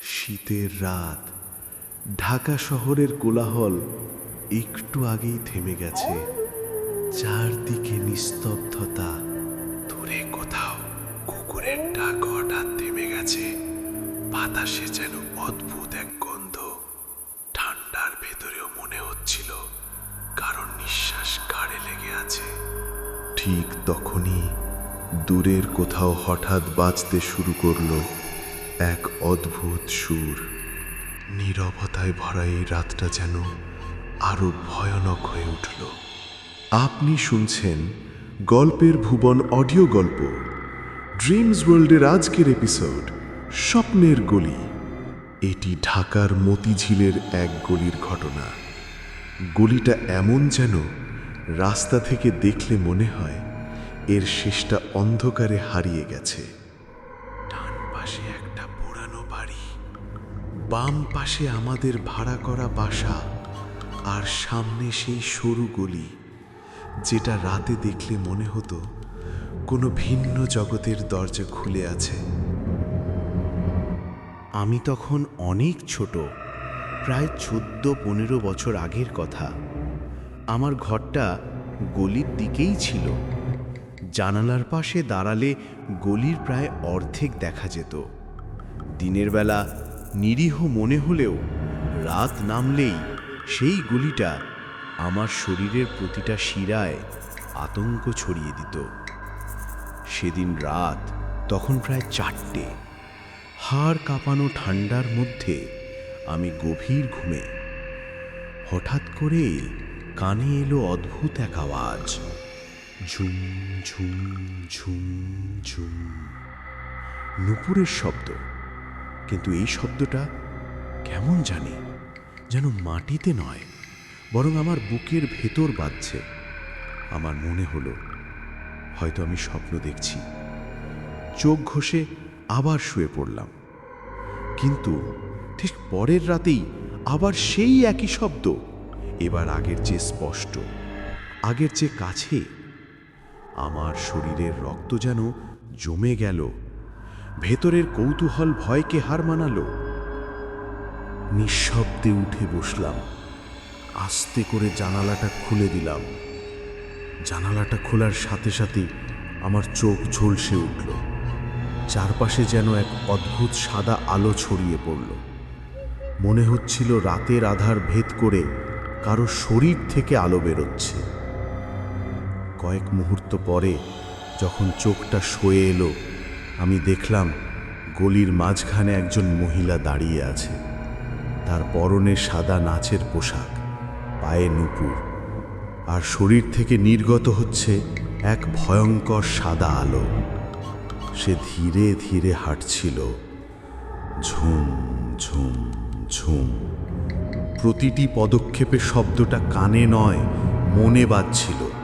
শীতের রাত। ঢাকা শহরের কোলাহল একটু আগেই থেমে গেছে। চারদিকে নিস্তব্ধতা, দূরে কোথাও কুকুরের ডাক হঠাৎ থেমে গেছে। বাতাসে যেন অদ্ভুত এক গন্ধ ঠান্ডার ভেতরেও মনে হচ্ছিল কারণ নিঃশ্বাস কাড়ে লেগে আছে। ঠিক তখনই দূরের কোথাও হঠাৎ বাজতে শুরু করল। এক অদ্ভুত সুর। নীরবতায় ভরা এই রাতটা যেন আরও ভয়ানক হয়ে উঠল। আপনি শুনছেন গল্পের ভুবন অডিও গল্প। ড্রিমস ওয়ার্ল্ডের আজকের এপিসোড, স্বপ্নের গলি। এটি ঢাকার মতিঝিলের এক গলির ঘটনা। গলিটা এমন যেন রাস্তা থেকে দেখলে মনে হয় এর শেষটা অন্ধকারে হারিয়ে গেছে। বাম পাশে আমাদের ভাড়া করা বাসা আর সামনে সেই সরু গলি, যেটা রাতে দেখলে মনে হতো কোনো ভিন্ন জগতের দরজা খুলে আছে। আমি তখন অনেক ছোট, প্রায় চোদ্দ পনেরো বছর আগের কথা। আমার ঘরটা গলির দিকেই ছিল। জানালার পাশে দাঁড়ালে গলির প্রায় অর্ধেক দেখা যেত। দিনের বেলা নিরীহ মনে হলেও রাত নামলেই সেই গুলিটা আমার শরীরের প্রতিটা শিরায় আতঙ্ক ছড়িয়ে দিত। সেদিন রাত, তখন প্রায় চারটে। হাড় কাঁপানো ঠান্ডার মধ্যে আমি গভীর ঘুমে। হঠাৎ করে কানে এলো অদ্ভুত এক আওয়াজ। ঝুম ঝুম ঝুম ঝুম। নুপুরের শব্দ। কিন্তু এই শব্দটা কেমন জানি যেন মাটিতে নয়, বরং আমার বুকের ভেতর বাজছে। আমার মনে হলো, হয়তো আমি স্বপ্ন দেখছি। চোখ ঘষে আবার শুয়ে পড়লাম। কিন্তু ঠিক পরের রাতেই আবার সেই একই শব্দ, এবার আগের চেয়ে স্পষ্ট, আগের চেয়ে কাছে। আমার শরীরের রক্ত যেন জমে গেল। ভেতরের কৌতূহল ভয়কে হার মানালো। নিঃশব্দে উঠে বসলাম। আস্তে করে জানালাটা খুলে দিলাম। জানালাটা খোলার সাথে সাথে আমার চোখ ঝলসে উঠল। চারপাশে যেন এক অদ্ভুত সাদা আলো ছড়িয়ে পড়ল। মনে হচ্ছিল রাতের আধার ভেদ করে কারও শরীর থেকে আলো বেরোচ্ছে। কয়েক মুহূর্ত পরে যখন চোখটা সয়ে এলো আমি দেখলাম গলির মাঝখানে একজন মহিলা দাঁড়িয়ে আছে। তার পরনে সাদা নাচের পোশাক, পায়ে নুপুর। আর শরীর থেকে নির্গত হচ্ছে এক ভয়ঙ্কর সাদা আলো। সে ধীরে ধীরে হাঁটছিল। ঝুম ঝুম ঝুম। প্রতিটি পদক্ষেপে শব্দটা কানে নয়, মনে বাজছিল।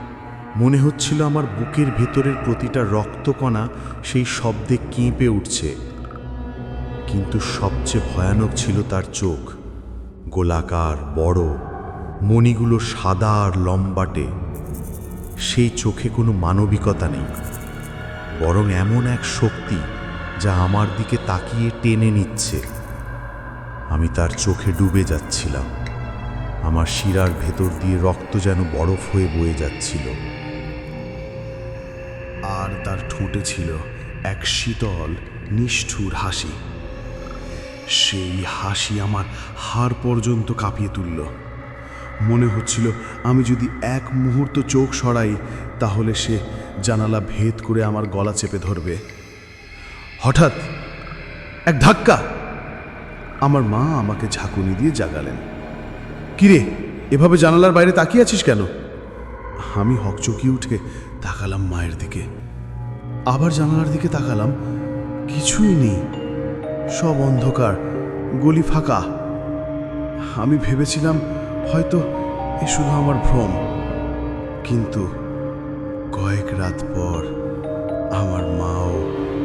মনে হচ্ছিল আমার বুকের ভেতরের প্রতিটা রক্তকণা সেই শব্দে কেঁপে উঠছে। কিন্তু সবচেয়ে ভয়ানক ছিল তার চোখ। গোলাকার, বড়, মণিগুলো সাদা আর লম্বাটে। সেই চোখে কোনো মানবিকতা নেই। বরং এমন এক শক্তি যা আমার দিকে তাকিয়ে টেনে নিচ্ছে। আমি তার চোখে ডুবে যাচ্ছিলাম। আমার শিরার ভেতর দিয়ে রক্ত যেন বরফ হয়ে বয়ে যাচ্ছিল। তার ঠোঁটে ছিল এক শীতল, নিষ্ঠুর হাসি। সেই হাসি আমার হাড় পর্যন্ত কাঁপিয়ে তুলল। মনে হচ্ছিল আমি যদি এক মুহূর্ত চোখ সরাই, তাহলে সে জানালা ভেদ করে আমার গলা চেপে ধরবে। হঠাৎ এক ধাক্কা! আমার মা আমাকে ঝাঁকুনি দিয়ে জাগালেন। কিরে, এভাবে জানালার বাইরে তাকিয়ে আছিস কেন? আমি হকচকিয়ে উঠে তাকালাম মায়ের দিকে। আবার জানালার দিকে তাকালাম। কিছুই নেই। সব অন্ধকার, গলি ফাঁকা। আমি ভেবেছিলাম হয়তো এ শুধু আমার ভ্রম। কিন্তু কয়েক রাত পর আমার মাও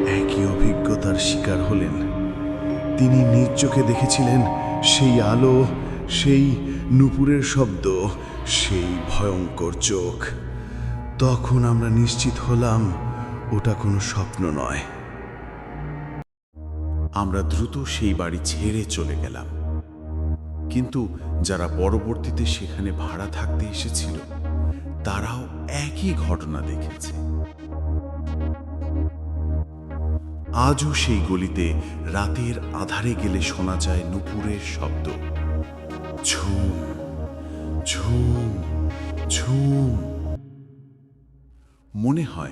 একই অভিজ্ঞতার শিকার হলেন। তিনি নিজ চোখে দেখেছিলেন সেই আলো, সেই নুপুরের শব্দ, সেই ভয়ঙ্কর চোখ। তখন আমরা নিশ্চিত হলাম ওটা কোনো স্বপ্ন নয়। আমরা দ্রুত সেই বাড়ি ছেড়ে চলে গেলাম। কিন্তু যারা পরবর্তীতে সেখানে ভাড়া থাকতে এসেছিল, তারাও একই ঘটনা দেখেছে। আজও সেই গলিতে রাতের আধারে গেলে শোনা যায় নুপুরের শব্দ। ঝুম ঝুম ঝুম। মনে হয়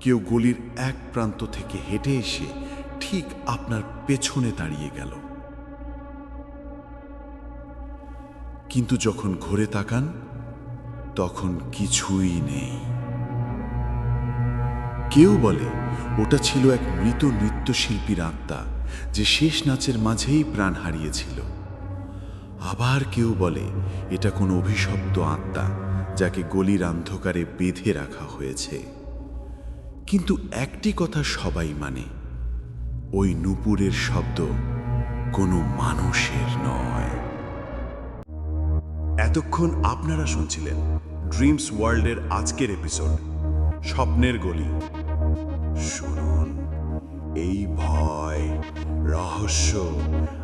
কেউ গলির এক প্রান্ত থেকে হেঁটে এসে ঠিক আপনার পেছনে দাঁড়িয়ে গেল। কিন্তু যখন ঘুরে তাকান, তখন কিছুই নেই। কেউ বলে, ওটা ছিল এক মৃত নৃত্যশিল্পীর আত্মা, যে শেষ নাচের মাঝেই প্রাণ হারিয়েছিল। আবার কেউ বলে, এটা কোনো অভিশপ্ত আত্মা, যাকে গলির অন্ধকারে বেঁধে রাখা হয়েছে। কিন্তু একটি কথা সবাই মানে ওই নুপুরের শব্দ কোনো মানুষের নয়। এতক্ষণ আপনারা শুনছিলেন ড্রিমস ওয়ার্ল্ডের আজকের এপিসোড, স্বপ্নের গলি। শুনুন, এই ভয়, রহস্য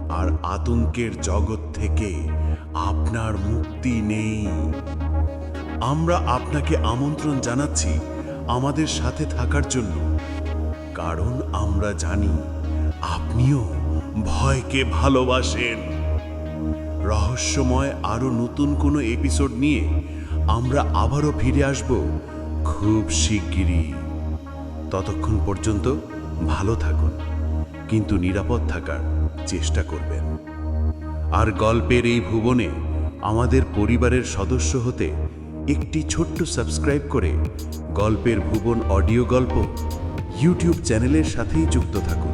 আর আতঙ্কের জগৎ থেকে আপনার মুক্তি নেই। আমরা আপনাকে আমন্ত্রণ জানাচ্ছি আমাদের সাথে থাকার জন্য। কারণ আমরা জানি আপনিও ভয়কে ভালোবাসেন। রহস্যময় আরও নতুন কোনো এপিসোড নিয়ে আমরা আবারও ফিরে আসব খুব শিগগিরই। ততক্ষণ পর্যন্ত ভালো থাকুন, কিন্তু নিরাপদ থাকার চেষ্টা করবেন। আর গল্পের এই ভুবনে আমাদের পরিবারের সদস্য হতে একটি ছোট্ট সাবস্ক্রাইব করে গল্পের ভুবন অডিও গল্প ইউটিউব চ্যানেলের সাথেই যুক্ত থাকুন।